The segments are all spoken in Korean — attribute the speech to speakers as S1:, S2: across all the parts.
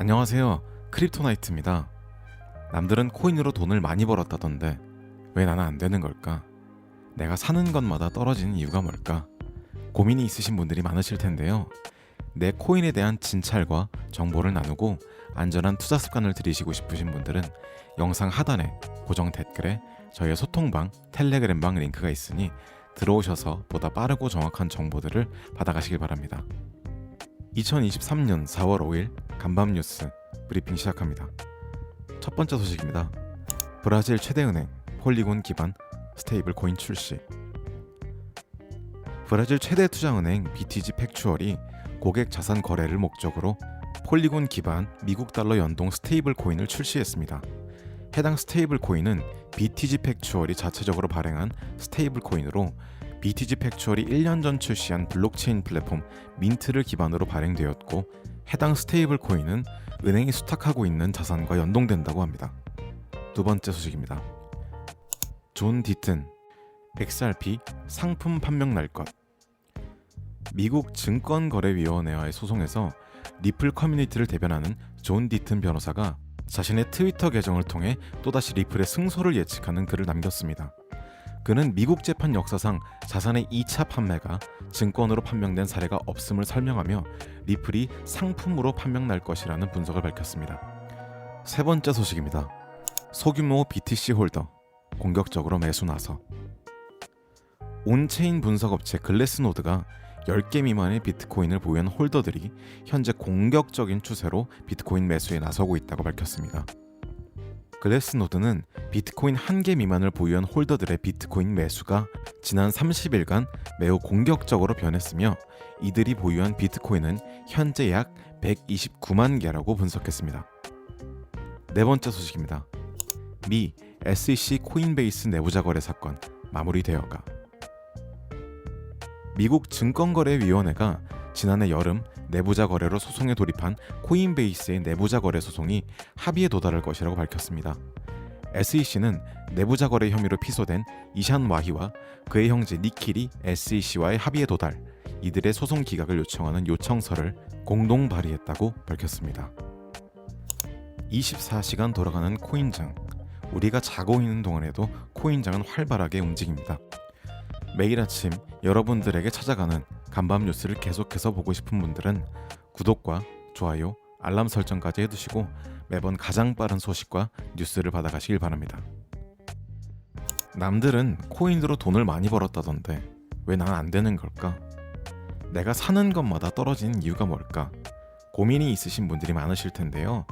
S1: 안녕하세요. 크립토나이트입니다. 남들은 코인으로 돈을 많이 벌었다던데 왜 나는 안 되는 걸까? 내가 사는 것마다 떨어지는 이유가 뭘까? 고민이 있으신 분들이 많으실 텐데요. 내 코인에 대한 진찰과 정보를 나누고 안전한 투자 습관을 들이시고 싶으신 분들은 영상 하단에 고정 댓글에 저희의 소통방 텔레그램방 링크가 있으니 들어오셔서 보다 빠르고 정확한 정보들을 받아가시길 바랍니다. 2023년 4월 5일 간밤 뉴스 브리핑 시작합니다. 첫 번째 소식입니다. 브라질 최대 은행 폴리곤 기반 스테이블 코인 출시. 브라질 최대 투자 은행 BTG 팩추얼이 고객 자산 거래를 목적으로 폴리곤 기반 미국 달러 연동 스테이블 코인을 출시했습니다. 해당 스테이블 코인은 BTG 팩추얼이 자체적으로 발행한 스테이블 코인으로 BTG 팩추얼이 1년 전 출시한 블록체인 플랫폼 민트를 기반으로 발행되었고 해당 스테이블 코인은 은행이 수탁하고 있는 자산과 연동된다고 합니다. 두 번째 소식입니다. 존 디튼 XRP 상품 판명 날 것. 미국 증권거래위원회와의 소송에서 리플 커뮤니티를 대변하는 존 디튼 변호사가 자신의 트위터 계정을 통해 또다시 리플의 승소를 예측하는 글을 남겼습니다. 그는 미국 재판 역사상 자산의 2차 판매가 증권으로 판명된 사례가 없음을 설명하며 리플이 상품으로 판명 날 것이라는 분석을 밝혔습니다. 세 번째 소식입니다. 소규모 BTC 홀더 공격적으로 매수 나서 온체인 분석업체 글래스노드가 10개 미만의 비트코인을 보유한 홀더들이 현재 공격적인 추세로 비트코인 매수에 나서고 있다고 밝혔습니다. 글래스노드는 비트코인 1개 미만을 보유한 홀더들의 비트코인 매수가 지난 30일간 매우 공격적으로 변했으며 이들이 보유한 비트코인은 현재 약 129만 개라고 분석했습니다. 네 번째 소식입니다. 미 SEC 코인베이스 내부자 거래 사건 마무리되어가 미국 증권거래위원회가 지난해 여름 내부자 거래로 소송에 돌입한 코인베이스의 내부자 거래 소송이 합의에 도달할 것이라고 밝혔습니다. SEC는 내부자 거래 혐의로 피소된 이샨 와히와 그의 형제 니킬이 SEC와의 합의에 도달, 이들의 소송 기각을 요청하는 요청서를 공동 발의했다고 밝혔습니다. 24시간 돌아가는 코인장. 우리가 자고 있는 동안에도 코인장은 활발하게 움직입니다. 매일 아침 여러분들에게 찾아가는 간밤 뉴스를 계속해서 보고 싶은 분들은 구독과 좋아요, 알람 설정까지 해두시고 매번 가장 빠른 소식과 뉴스를 받아가시길 바랍니다. 남들은 코인으로 돈을 많이 벌었다던데 왜 난 안 되는 걸까? 내가 사는 것마다 떨어지는 이유가 뭘까? 고민이 있으신 분들이 많으실 텐데요.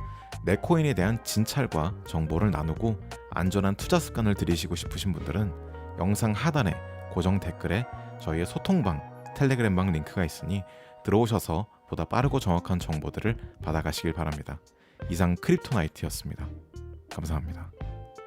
S1: 내 코인에 대한 진찰과 정보를 나누고 안전한 투자 습관을 들이시고 싶으신 분들은 영상 하단에 고정 댓글에 저희의 소통방 텔레그램방 링크가 있으니 들어오셔서 보다 빠르고 정확한 정보들을 받아가시길 바랍니다. 이상 크립토나이트였습니다. 감사합니다.